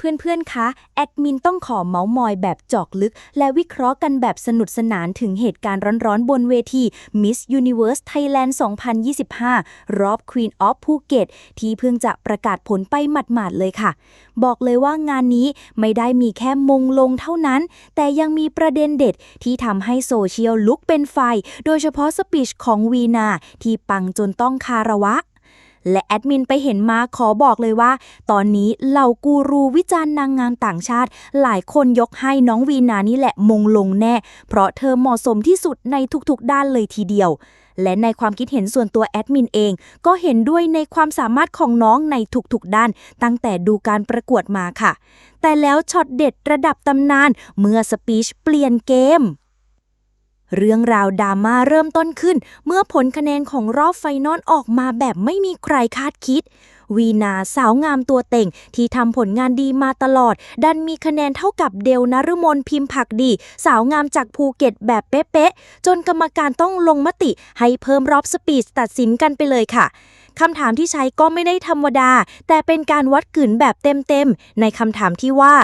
เพื่อนๆ คะ แอดมินต้องขอเมาส์มอยแบบเจอกลึก และวิเคราะห์กันแบบสนุกสนานถึงเหตุการณ์ร้อนๆ บนเวที Miss Universe Thailand 2025 รอบ Queen of Phuket ที่เพิ่งจะประกาศผลไปหมาดๆ เลยค่ะ บอกเลยว่างานนี้ไม่ได้มีแค่มงลงเท่านั้น แต่ยังมีประเด็นเด็ดที่ทำให้โซเชียลลุกเป็นไฟ โดยเฉพาะสปีชของวีนาที่ปังจนต้องคาระวะ และแอดมินไปเห็นมาขอบอกเลยว่า ตอนนี้เหล่ากูรูวิจารณ์นางงามต่างชาติ หลายคนยกให้น้องวีนานี่แหละมงลงแน่ เพราะเธอเหมาะสมที่สุดในทุกๆด้านเลยทีเดียว และในความคิดเห็นส่วนตัวแอดมินเอง ก็เห็นด้วยในความสามารถของน้องในทุกๆด้าน ตั้งแต่ดูการประกวดมาค่ะ แต่แล้วช็อตเด็ดระดับตำนาน เมื่อสปีชเปลี่ยนเกม เรื่องราวดราม่าเริ่มต้นขึ้น เมื่อผลคะแนนของรอบไฟนอลออกมาแบบไม่มีใครคาดคิด วีนาสาวงามตัวเต่ง ที่ทำผลงานดีมาตลอด ดันมีคะแนนเท่ากับเดลนฤมลพิมพ์ผักดี สาวงามจากภูเก็ตแบบเป๊ะๆ จนกรรมการต้องลงมติ ให้เพิ่มรอบสปีดตัดสินกันไปเลยค่ะคำถามที่ใช้ก็ไม่ได้ธรรมดา แต่เป็นการวัดกลืนแบบเต็มๆ ในคำถามที่ว่า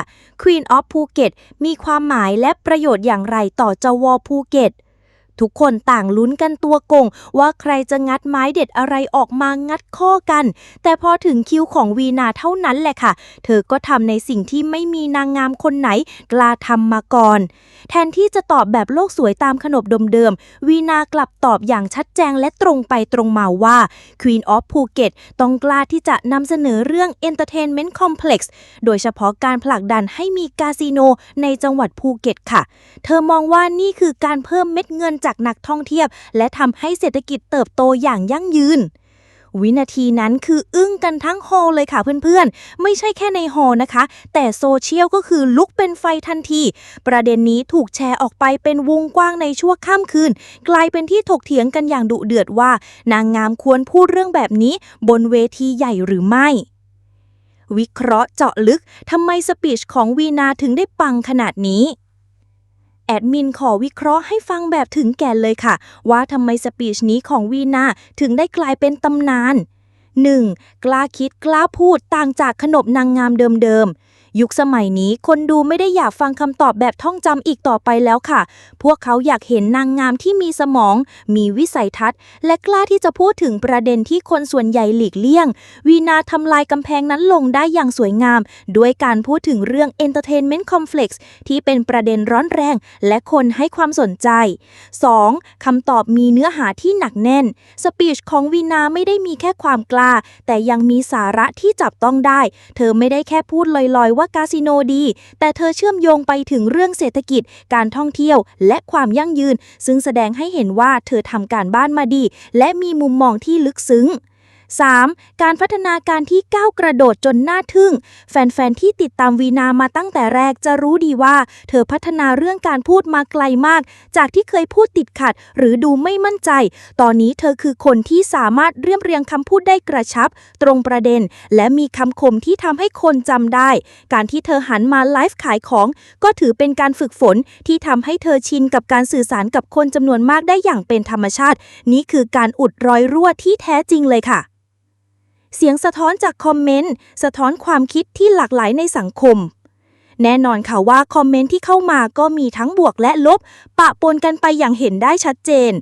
Queen of Phuket มีความหมายและประโยชน์อย่างไรต่อจวภูเก็ต ทุกคนต่างลุ้นกันตัวโกง ว่าใครจะงัดไม้เด็ดอะไรออกมางัดข้อกัน แต่พอถึงคิวของวีนาเท่านั้นแหละค่ะ เธอก็ทำในสิ่งที่ไม่มีนางงามคนไหน กล้าทำมาก่อน แทนที่จะตอบแบบโลกสวยตามขนบเดิมๆวีนากลับตอบอย่างชัดแจงและตรงไปตรงมาว่า Queen of Phuket ต้องกล้าที่จะนำเสนอเรื่อง Entertainment Complex โดยเฉพาะการผลักดันให้มีคาสิโนในจังหวัดภูเก็ตค่ะ เธอมองว่านี่คือการเพิ่มเม็ดเงินจากนักท่องเที่ยวและทำให้เศรษฐกิจเติบโตอย่างยั่งยืน วินาทีนั้นคืออึ้งกันทั้งฮอลเลยค่ะเพื่อนๆ ไม่ใช่แค่ในฮอลนะคะ แต่โซเชียลก็คือลุกเป็นไฟทันที ประเด็นนี้ถูกแชร์ออกไปเป็นวงกว้างในชั่วข้ามคืน กลายเป็นที่ถกเถียงกันอย่างดุเดือดว่า นางงามควรพูดเรื่องแบบนี้ บนเวทีใหญ่หรือไม่วิเคราะห์เจาะลึก ทำไมสปีชของวีนาถึงได้ปังขนาดนี้ แอดมินขอวิเคราะห์ให้ฟังแบบถึงแก่นเลยค่ะ ว่าทำไมสปีชนี้ของวีนาถึงได้กลายเป็นตำนาน 1. กล้าคิดกล้าพูดต่างจากขนบนางงามเดิมๆ ยุคสมัยนี้คนดูไม่ได้อยากฟังคำตอบแบบท่องจำอีกต่อไปแล้วค่ะ พวกเขาอยากเห็นนางงามที่มีสมอง มีวิสัยทัศน์ และกล้าที่จะพูดถึงประเด็นที่คนส่วนใหญ่หลีกเลี่ยง วีนาทำลายกำแพงนั้นลงได้อย่างสวยงาม ด้วยการพูดถึงเรื่อง Entertainment Complex ที่เป็นประเด็นร้อนแรง และคนให้ความสนใจ 2. คำตอบมีเนื้อหาที่หนักแน่น สปีชของวีนาไม่ได้มีแค่ความกล้า แต่ยังมีสาระที่จับต้องได้ เธอไม่ได้แค่พูดลอยๆว่าคาสิโนดี แต่เธอเชื่อมโยงไปถึงเรื่องเศรษฐกิจ การท่องเที่ยวและความยั่งยืน ซึ่งแสดงให้เห็นว่าเธอทำการบ้านมาดี และมีมุมมองที่ลึกซึ้ง 3. การพัฒนาการที่ก้าวกระโดดจนน่าทึ่ง แฟน ๆ ที่ติดตามวีนามาตั้งแต่แรกจะรู้ดีว่า เธอพัฒนาเรื่องการพูดมาไกลมาก จากที่เคยพูดติดขัด หรือดูไม่มั่นใจ ตอนนี้เธอคือคนที่สามารถเรียบเรียงคำพูดได้กระชับ ตรงประเด็น และมีคำคมที่ทำให้คนจำได้ การที่เธอหันมาไลฟ์ขายของ ก็ถือเป็นการฝึกฝนที่ทำให้เธอชินกับการสื่อสารกับคนจำนวนมากได้อย่างเป็นธรรมชาติ นี่คือการอุดรอยรั่วที่แท้จริงเลยค่ะ เสียงสะท้อนจากคอมเมนต์สะท้อนความคิดที่หลากหลายในสังคม แน่นอนค่ะว่าคอมเมนต์ที่เข้ามาก็มีทั้งบวกและลบ ปะปนกันไปอย่างเห็นได้ชัดเจน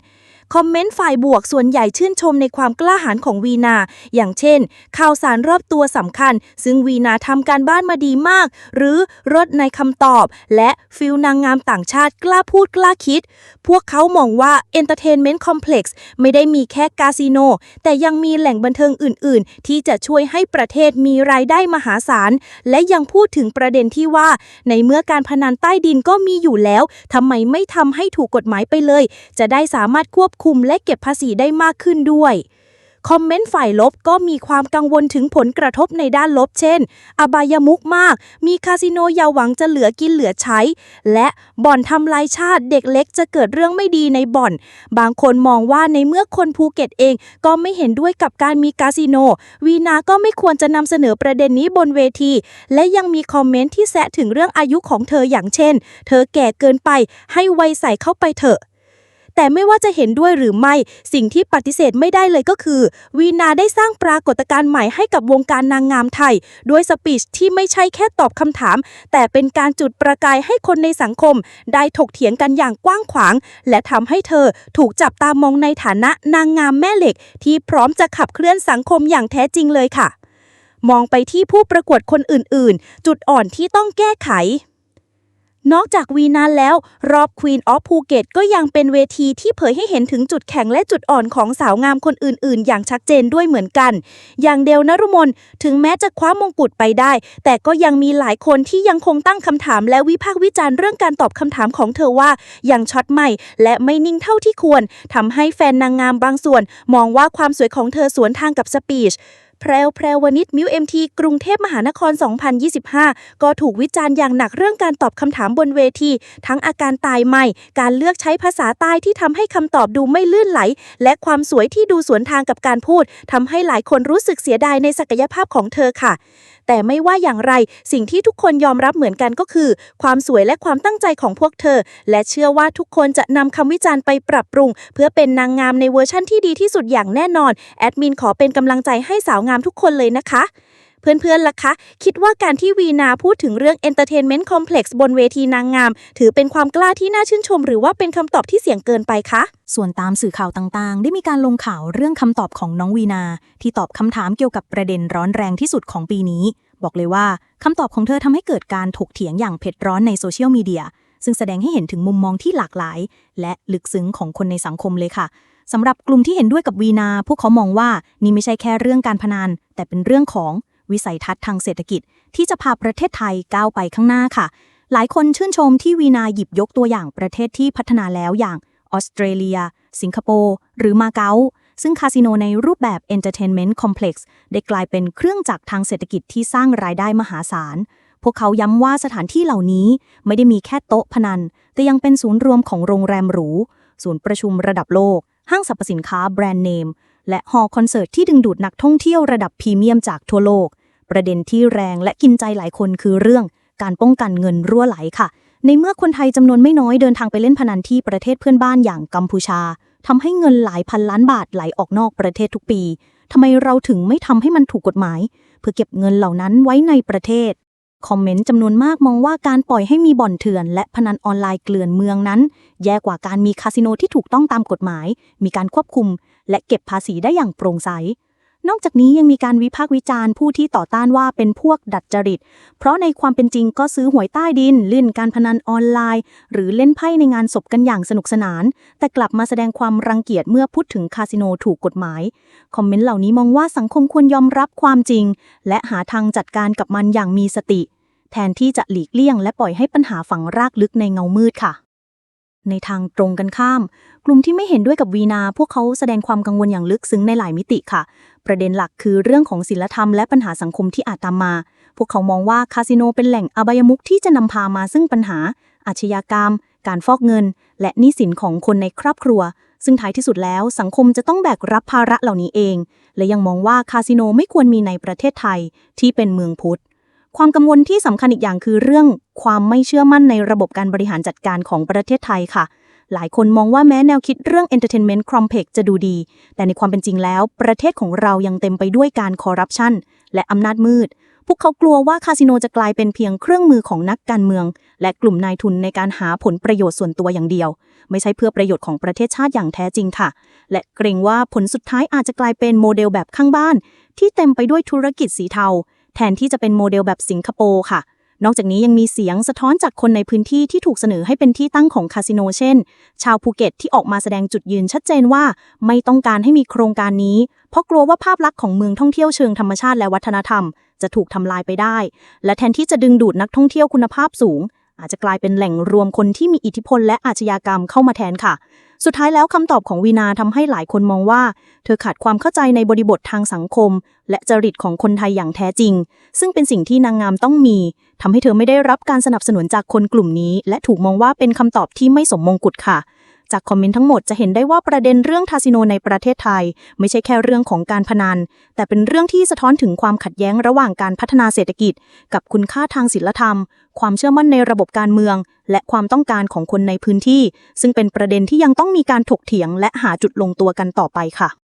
คอมเมนต์ฝ่ายบวกส่วนใหญ่ชื่นชมในความกล้าหาญของวีนา อย่างเช่น ข่าวสารรอบตัวสำคัญ ซึ่งวีนาทำการบ้านมาดีมาก หรือรดในคำตอบ และฟิลนางงามต่างชาติกล้าพูดกล้าคิด พวกเขามองว่า Entertainment Complex ไม่ได้มีแค่คาสิโน แต่ยังมีแหล่งบันเทิงอื่น ๆ ที่จะช่วยให้ประเทศมีรายได้มหาศาล และยังพูดถึงประเด็นที่ว่า ในเมื่อการพนันใต้ดินก็มีอยู่แล้วทำไมไม่ทำให้ถูกกฎหมายไปเลย จะได้สามารถควบคุมและเก็บภาษีได้มากขึ้นด้วย คอมเมนต์ฝ่ายลบก็มีความกังวลถึงผลกระทบในด้านลบ เช่น อบายมุกมาก มีคาสิโนยาหวังจะเหลือกินเหลือใช้ และบ่อนทำลายชาติเด็กเล็กจะเกิดเรื่องไม่ดีในบ่อน บางคนมองว่าในเมื่อคนภูเก็ตเองก็ไม่เห็นด้วยกับการมีคาสิโน วีนาก็ไม่ควรจะนำเสนอประเด็นนี้บนเวที และยังมีคอมเมนต์ที่แซะถึงเรื่องอายุของเธออย่างเช่น เธอแก่เกินไปให้วัยใส่เข้าไปเถอะ แต่ไม่ว่าจะเห็นด้วยหรือไม่ สิ่งที่ปฏิเสธไม่ได้เลยก็คือ วีนาได้สร้างปรากฏการณ์ใหม่ให้กับวงการนางงามไทย ด้วยสปีชที่ไม่ใช่แค่ตอบคำถาม แต่เป็นการจุดประกายให้คนในสังคม ได้ถกเถียงกันอย่างกว้างขวาง และทำให้เธอถูกจับตามองในฐานะนางงามแม่เหล็ก ที่พร้อมจะขับเคลื่อนสังคมอย่างแท้จริงเลยค่ะ มองไปที่ผู้ประกวดคนอื่นๆ จุดอ่อนที่ต้องแก้ไข นอกจากวีนาแล้ว รอบ Queen of Phuket ก็ยังเป็นเวทีที่เผยให้เห็นถึงจุดแข็งและจุดอ่อนของสาวงามคนอื่นๆ อย่างชัดเจนด้วยเหมือนกัน อย่างเดลนรุมนถึงแม้จะคว้ามงกุฎไปได้ แต่ก็ยังมีหลายคนที่ยังคงตั้งคำถามและวิพากษ์วิจารณ์เรื่องการตอบคำถามของเธอว่ายังช็อตใหม่ และไม่นิ่งเท่าที่ควรทำให้แฟนนางงามบางส่วน มองว่าความสวยของเธอสวนทางกับสปีช แพรวแพรวนิดมิวเอ็มทีกรุงเทพมหานคร 2025 ก็ถูกวิจารณ์อย่างหนักเรื่องการตอบคำถามบนเวที ทั้งอาการตายใหม่ การเลือกใช้ภาษาใต้ที่ทำให้คำตอบดูไม่ลื่นไหล และความสวยที่ดูสวนทางกับการพูดทำให้หลายคนรู้สึกเสียดายในศักยภาพของเธอค่ะแต่ไม่ว่าอย่างไรสิ่งที่ทุกคนยอมรับเหมือนกันก็คือ ความสวยและความตั้งใจของพวกเธอ และเชื่อว่าทุกคนจะนำคำวิจารณ์ไปปรับปรุง เพื่อเป็นนางงามในเวอร์ชั่นที่ดีที่สุดอย่างแน่นอน แอดมินขอเป็นกำลังใจให้สาวงามทุกคนเลยนะคะ เพื่อนๆล่ะคะ คิดว่าการที่วีนาพูดถึงเรื่อง Entertainment Complex บนเวทีนางงาม ถือเป็นความกล้าที่น่าชื่นชม หรือว่าเป็นคำตอบที่เสี่ยงเกินไปคะส่วนตามสื่อข่าวต่างๆ ได้มีการลงข่าวเรื่องคำตอบของน้องวีนา ที่ตอบคำถามเกี่ยวกับประเด็นร้อนแรงที่สุดของปีนี้ บอกเลยว่าคำตอบของเธอทำให้เกิดการถกเถียงอย่างเผ็ดร้อนในโซเชียลมีเดียซึ่งแสดงให้เห็นถึงมุมมองที่หลากหลาย และลึกซึ้งของคนในสังคมเลยค่ะสำหรับกลุ่มที่เห็นด้วยกับวีนา พวกเขามองว่านี่ไม่ใช่แค่เรื่องการพนันแต่เป็นเรื่องของ วิสัยทัศน์ทางเศรษฐกิจ ที่จะพาประเทศไทยก้าวไปข้างหน้าค่ะ หลายคนชื่นชมที่วีนาหยิบยกตัวอย่างประเทศที่พัฒนาแล้วอย่างออสเตรเลีย สิงคโปร์หรือมาเก๊าซึ่งคาสิโนในรูปแบบ Entertainment Complex ได้กลายเป็นเครื่องจักรทางเศรษฐกิจที่สร้างรายได้มหาศาล พวกเขาย้ำว่าสถานที่เหล่านี้ไม่ได้มีแค่โต๊ะพนัน แต่ยังเป็นศูนย์รวมของโรงแรมหรู ศูนย์ประชุมระดับโลก ห้างสรรพสินค้าแบรนด์เนม และฮอลคอนเสิร์ตที่ดึงดูดนักท่องเที่ยวระดับพรีเมียมจากทั่วโลก ประเด็นที่แรงและกินใจหลายคนคือเรื่องการป้องกันเงินรั่วไหลค่ะ ในเมื่อคนไทยจำนวนไม่น้อยเดินทางไปเล่นพนันที่ประเทศเพื่อนบ้านอย่างกัมพูชาทำให้เงินหลายพันล้านบาทไหลออกนอกประเทศทุกปีทำไมเราถึงไม่ทำให้มันถูกกฎหมาย เพื่อเก็บเงินเหล่านั้นไว้ในประเทศคอมเมนต์จำนวนมากมองว่าการปล่อยให้มีบ่อนเถื่อน และพนันออนไลน์เกลื่อนเมืองนั้น แย่กว่าการมีคาสิโนที่ถูกต้องตามกฎหมาย มีการควบคุม และเก็บภาษีได้อย่างโปร่งใส นอกจากนี้ยังมีการวิพากษ์วิจารณ์ผู้ที่ต่อต้านว่าเป็นพวกดัดจริต เพราะในความเป็นจริงก็ซื้อหวยใต้ดินเล่นการพนันออนไลน์ หรือเล่นไพ่ในงานศพกันอย่างสนุกสนาน แต่กลับมาแสดงความรังเกียจเมื่อพูดถึงคาสิโนถูกกฎหมาย คอมเมนต์เหล่านี้มองว่าสังคมควรยอมรับความจริง และหาทางจัดการกับมันอย่างมีสติ แทนที่จะหลีกเลี่ยง และปล่อยให้ปัญหาฝังรากลึกในเงามืดค่ะ ในทางตรงกันข้าม กลุ่มที่ไม่เห็นด้วยกับวีนา พวกเขาแสดงความกังวลอย่างลึกซึ้งในหลายมิติค่ะ ประเด็นหลักคือเรื่องของศีลธรรมและปัญหาสังคมที่อาจตามมา พวกเขามองว่าคาสิโนเป็นแหล่งอบายมุขที่จะนำพามาซึ่งปัญหา อาชญากรรม การฟอกเงิน และหนี้สินของคนในครอบครัว ซึ่งท้ายที่สุดแล้ว สังคมจะต้องแบกรับภาระเหล่านี้เอง และยังมองว่าคาสิโนไม่ควรมีในประเทศไทยที่เป็นเมืองพุทธ ความกังวลที่สำคัญอีกอย่างคือเรื่องความไม่เชื่อมั่นในระบบการบริหารจัดการของประเทศไทยค่ะ หลายคนมองว่าแม้แนวคิดเรื่อง Entertainment Complex จะดูดี แต่ในความเป็นจริงแล้ว ประเทศของเรายังเต็มไปด้วยการคอร์รัปชันและอำนาจมืด พวกเขากลัวว่าคาสิโนจะกลายเป็นเพียงเครื่องมือของนักการเมือง และกลุ่มนายทุนในการหาผลประโยชน์ส่วนตัวอย่างเดียว ไม่ใช่เพื่อประโยชน์ของประเทศชาติอย่างแท้จริงค่ะ และเกรงว่าผลสุดท้ายอาจจะกลายเป็นโมเดลแบบข้างบ้าน ที่เต็มไปด้วยธุรกิจสีเทา แทนที่จะเป็นโมเดลแบบสิงคโปร์ค่ะ นอกจากนี้ยังมีเสียงสะท้อนจากคนในพื้นที่ที่ถูกเสนอให้เป็นที่ตั้งของคาสิโนเช่น ชาวภูเก็ตที่ออกมาแสดงจุดยืนชัดเจนว่า ไม่ต้องการให้มีโครงการนี้ เพราะกลัวว่าภาพลักษณ์ของเมืองท่องเที่ยวเชิงธรรมชาติและวัฒนธรรม จะถูกทำลายไปได้ และแทนที่จะดึงดูดนักท่องเที่ยวคุณภาพสูง อาจจะกลายเป็นแหล่งรวมคนที่มีอิทธิพลและอาชญากรรมเข้ามาแทนค่ะ สุดท้ายแล้วคำตอบของวีนาทำให้หลายคนมองว่า เธอขาดความเข้าใจในบริบททางสังคม และจริตของคนไทยอย่างแท้จริง ซึ่งเป็นสิ่งที่นางงามต้องมีทำให้เธอไม่ได้รับการสนับสนุนจากคนกลุ่มนี้ และถูกมองว่าเป็นคำตอบที่ไม่สมมงกุฎค่ะ จากคอมเมนต์ทั้งหมดจะเห็นได้ว่าประเด็นเรื่องคาสิโนในประเทศไทย ไม่ใช่แค่เรื่องของการพนัน แต่เป็นเรื่องที่สะท้อนถึงความขัดแย้งระหว่างการพัฒนาเศรษฐกิจ กับคุณค่าทางศิลธรรม ความเชื่อมั่นในระบบการเมือง และความต้องการของคนในพื้นที่ ซึ่งเป็นประเด็นที่ยังต้องมีการถกเถียง และหาจุดลงตัวกันต่อไปค่ะ